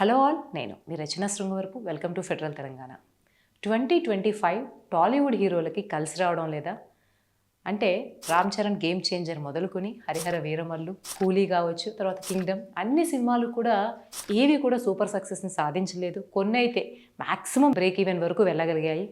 Hello all నేను మీ Rachana Srungavarapu. Welcome to federal Telangana. Twenty twenty five Tollywood హీరోలకి కలిసి రావడం లేదా? అంటే రామ్ చరణ్ గేమ్ చేంజర్ మొదలుకొని హరిహర వీరమల్లు కూలీ కావచ్చు తర్వాత కింగ్డమ్ అన్ని సినిమాలు కూడా ఏవి కూడా సూపర్ సక్సెస్ని సాధించలేదు. కొన్ని అయితే మ్యాక్సిమం బ్రేక్ ఈవెన్ వరకు వెళ్ళగలిగాయి.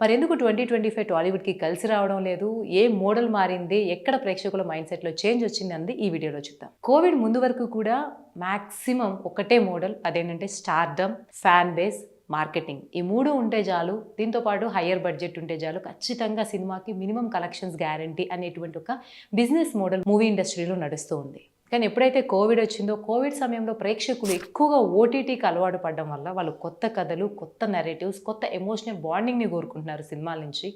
మరి ఎందుకు ట్వంటీ ట్వంటీ ఫైవ్ టాలీవుడ్కి కలిసి రావడం లేదు? ఏ మోడల్ మారింది? ఎక్కడ ప్రేక్షకుల మైండ్ సెట్లో చేంజ్ వచ్చింది అంది ఈ వీడియోలో చూద్దాం. కోవిడ్ ముందు వరకు కూడా మ్యాక్సిమం ఒకటే మోడల్ అదేంటంటే స్టార్డమ్ ఫ్యాన్ బేస్ మార్కెటింగ్. ఈ మూడు ఉంటే చాలు దీంతో పాటు హయ్యర్ బడ్జెట్ ఉంటే చాలు ఖచ్చితంగా సినిమాకి మినిమం కలెక్షన్స్ గ్యారంటీ అనేటువంటి ఒక బిజినెస్ మోడల్ మూవీ ఇండస్ట్రీలో నడుస్తూ ఉంది. కానీ ఎప్పుడైతే కోవిడ్ వచ్చిందో కోవిడ్ సమయంలో ప్రేక్షకులు ఎక్కువగా ఓటీటీకి అలవాటు పడడం వల్ల వాళ్ళు కొత్త కథలు కొత్త నెరేటివ్స్ కొత్త ఎమోషనల్ బాండింగ్ని కోరుకుంటున్నారు సినిమాల నుంచి.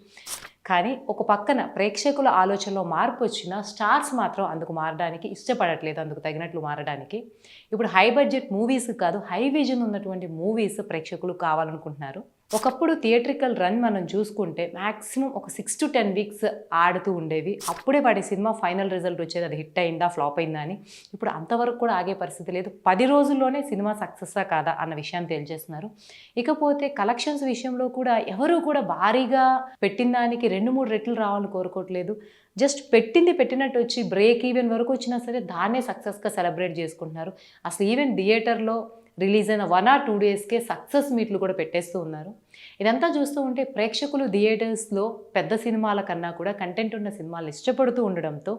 కానీ ఒక పక్కన ప్రేక్షకుల ఆలోచనలో మార్పు వచ్చినా స్టార్స్ మాత్రం అందుకు మారడానికి ఇష్టపడట్లేదు అందుకు తగినట్లు మారడానికి. ఇప్పుడు హై బడ్జెట్ మూవీస్ కాదు హై విజన్ ఉన్నటువంటి మూవీస్ ప్రేక్షకులు కావాలనుకుంటున్నారు. ఒకప్పుడు థియేట్రికల్ రన్ మనం చూసుకుంటే మ్యాక్సిమం ఒక సిక్స్ టు టెన్ వీక్స్ ఆడుతూ ఉండేవి. అప్పుడే వాడి సినిమా ఫైనల్ రిజల్ట్ వచ్చేది. అది హిట్ అయిందా ఫ్లాప్ అయిందా అని. ఇప్పుడు అంతవరకు కూడా ఆగే పరిస్థితి లేదు. పది రోజుల్లోనే సినిమా సక్సెస్సా కాదా అన్న విషయాన్ని తేల్చేస్తున్నారు. ఇకపోతే కలెక్షన్స్ విషయంలో కూడా ఎవరూ కూడా భారీగా పెట్టిన దానికి రెండు మూడు రెట్లు రావాలని కోరుకోవట్లేదు. జస్ట్ పెట్టింది పెట్టినట్టు వచ్చి బ్రేక్ ఈవెన్ వరకు వచ్చినా సరే దాన్నే సక్సెస్గా సెలబ్రేట్ చేసుకుంటున్నారు. అసలు ఈవెన్ థియేటర్లో రిలీజ్ అయిన వన్ ఆర్ టూ డేస్కే సక్సెస్ మీట్లు కూడా పెట్టేస్తూ ఉన్నారు. ఇదంతా చూస్తూ ఉంటే ప్రేక్షకులు థియేటర్స్లో పెద్ద సినిమాల కన్నా కూడా కంటెంట్ ఉన్న సినిమాలు ఇష్టపడుతూ ఉండడంతో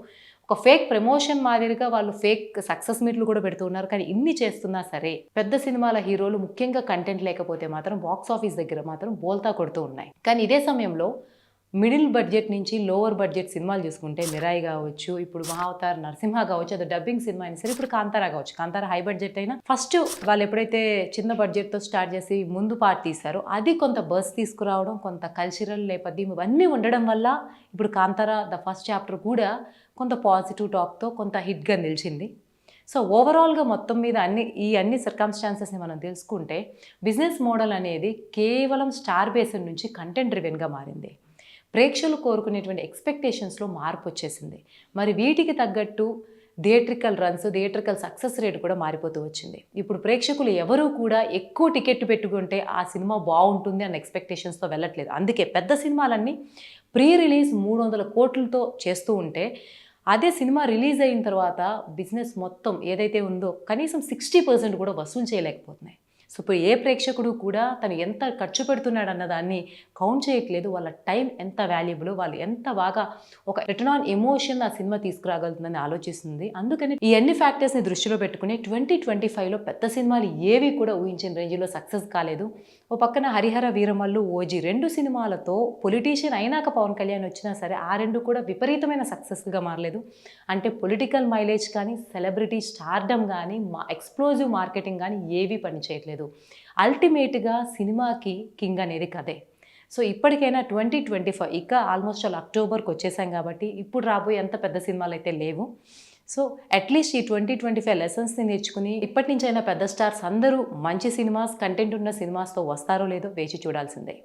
ఒక ఫేక్ ప్రమోషన్ మాదిరిగా వాళ్ళు ఫేక్ సక్సెస్ మీట్లు కూడా పెడుతూ ఉన్నారు. కానీ ఇన్ని చేస్తున్నా సరే పెద్ద సినిమాల హీరోలు ముఖ్యంగా కంటెంట్ లేకపోతే మాత్రం బాక్స్ ఆఫీస్ దగ్గర మాత్రం బోల్తా కొడుతూ ఉన్నాయి. కానీ ఇదే సమయంలో మిడిల్ బడ్జెట్ నుంచి లోవర్ బడ్జెట్ సినిమాలు చూసుకుంటే మిరాయి కావచ్చు ఇప్పుడు మహావతార్ నరసింహ కావచ్చు అది డబ్బింగ్ సినిమా అయినా సరే ఇప్పుడు కాంతారా కావచ్చు. కాంతారా హై బడ్జెట్ అయినా ఫస్ట్ వాళ్ళు ఎప్పుడైతే చిన్న బడ్జెట్తో స్టార్ట్ చేసి ముందు పార్ట్ తీశారో అది కొంత బస్ తీసుకురావడం కొంత కల్చరల్ నేపథ్యం ఇవన్నీ ఉండడం వల్ల ఇప్పుడు కాంతారా ద ఫస్ట్ చాప్టర్ కూడా కొంత పాజిటివ్ టాక్తో కొంత హిట్గా నిలిచింది. సో ఓవరాల్గా మొత్తం మీద అన్ని ఈ అన్ని సర్కమ్స్టాన్సెస్ని మనం తెలుసుకుంటే బిజినెస్ మోడల్ అనేది కేవలం స్టార్ బేస్ నుంచి కంటెంట్ డ్రివెన్గా మారింది. ప్రేక్షకులు కోరుకునేటువంటి ఎక్స్పెక్టేషన్స్లో మార్పు వచ్చేసింది మరి వీటికి తగ్గట్టు theatrical runs theatrical success rate కూడా మారిపోతూ వచ్చింది. ఇప్పుడు ప్రేక్షకులు ఎవరూ కూడా ఎక్కువ టికెట్ పెట్టుకుంటే ఆ సినిమా బాగుంటుంది అన్న ఎక్స్పెక్టేషన్స్తో వెళ్ళట్లేదు. అందుకే పెద్ద సినిమాలన్నీ ప్రీ రిలీజ్ మూడు వందల కోట్లతో చేస్తూ ఉంటే అదే సినిమా రిలీజ్ అయిన తర్వాత బిజినెస్ మొత్తం ఏదైతే ఉందో కనీసం సిక్స్టీ పర్సెంట్ కూడా వసూలు చేయలేకపోతున్నాయి. సో ఇప్పుడు ఏ ప్రేక్షకుడు కూడా తను ఎంత ఖర్చు పెడుతున్నాడు అన్న దాన్ని కౌంట్ చేయట్లేదు. వాళ్ళ టైం ఎంత వాల్యుబుల్ వాళ్ళు ఎంత బాగా ఒక రిటర్న్ ఆన్ ఎమోషన్ ఆ సినిమా తీసుకురాగలుగుతుందని ఆలోచిస్తుంది. అందుకని ఈ అన్ని ఫ్యాక్టర్స్ని దృష్టిలో పెట్టుకుని ట్వంటీ ట్వంటీ ఫైవ్లో పెద్ద సినిమాలు ఏవి కూడా ఊహించిన రేంజ్లో సక్సెస్ కాలేదు. ఓ పక్కన హరిహర వీరమల్లు ఓజీ రెండు సినిమాలతో పొలిటీషియన్ అయినాక పవన్ కళ్యాణ్ వచ్చినా సరే ఆ రెండు కూడా విపరీతమైన సక్సెస్గా మారలేదు. అంటే పొలిటికల్ మైలేజ్ కానీ సెలబ్రిటీ స్టార్డమ్ కానీ మా ఎక్స్ప్లోజివ్ మార్కెటింగ్ కానీ ఏవి పనిచేయట్లేదు. అల్టిమేట్గా సినిమాకి కింగ్ అనేది కదే సో ఇప్పటికైనా ట్వంటీ ట్వంటీ ఫైవ్ ఇంకా ఆల్మోస్ట్ అలా అక్టోబర్కి వచ్చేసాం కాబట్టి ఇప్పుడు రాబోయే అంత పెద్ద సినిమాలు అయితే లేవు. సో అట్లీస్ట్ ఈ ట్వంటీ ట్వంటీ ఫైవ్ లెసన్స్ని నేర్చుకుని ఇప్పటి నుంచైనా పెద్ద స్టార్స్ అందరూ మంచి సినిమాస్ కంటెంట్ ఉన్న సినిమాస్తో వస్తారో లేదో వేచి చూడాల్సిందే.